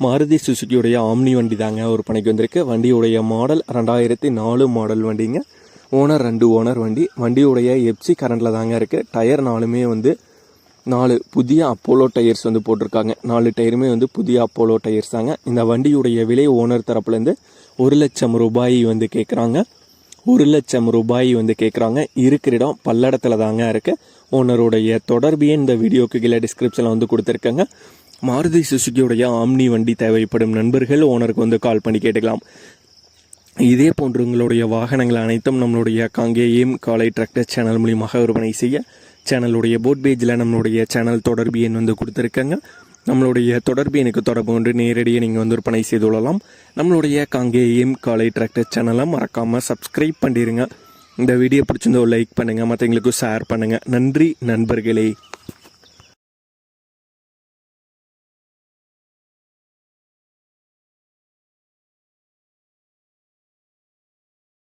Maruti சுசுக்கியுடைய omni வண்டி தாங்க ஒரு பணிக்கு வந்திருக்கு. வண்டியுடைய மாடல் ரெண்டாயிரத்தி நாலு மாடல் வண்டிங்க. ஓனர் ரெண்டு ஓனர் வண்டி. வண்டியுடைய எப்சி கரண்டில் தாங்க இருக்குது டயர் நாலுமே வந்து நாலு புதிய அப்போலோ டயர்ஸ் வந்து போட்டிருக்காங்க. நாலு டயருமே வந்து புதிய அப்போலோ டயர்ஸ் தாங்க. இந்த வண்டியுடைய விலை ஓனர் தரப்புலேருந்து ஒரு லட்சம் ரூபாய் வந்து கேட்குறாங்க ஒரு லட்சம் ரூபாய் வந்து கேட்குறாங்க இருக்கிற இடம் பல்லடத்தில் தாங்க இருக்குது ஓனருடைய தொடர்பு இந்த வீடியோக்கு கீழே டிஸ்கிரிப்ஷனில் வந்து கொடுத்துருக்கேங்க. மாருதி சுசுக்கியுடைய ஆம்னி வண்டி தேவைப்படும் நண்பர்கள் ஓனருக்கு வந்து கால் பண்ணி கேட்டுக்கலாம். இதே போன்று உங்களுடைய வாகனங்கள் அனைத்தும் நம்மளுடைய காங்கேயம் காலை டிராக்டர் சேனல் மூலியமாக விற்பனை செய்ய சேனலுடைய போட் பேஜில் நம்மளுடைய சேனல் தொடர்பு எண் வந்து கொடுத்துருக்காங்க. நம்மளுடைய தொடர்பு எனக்கு தொடர்பு கொண்டு நேரடியாக நீங்கள் வந்து விற்பனை செய்து கொள்ளலாம். நம்மளுடைய காங்கேயம் காலை டிராக்டர் சேனலை மறக்காமல் சப்ஸ்கிரைப் பண்ணிடுங்க இந்த வீடியோ பிடிச்சிருந்தோ லைக் பண்ணுங்கள் மற்றவங்களுக்கும் ஷேர் பண்ணுங்கள் நன்றி நண்பர்களே.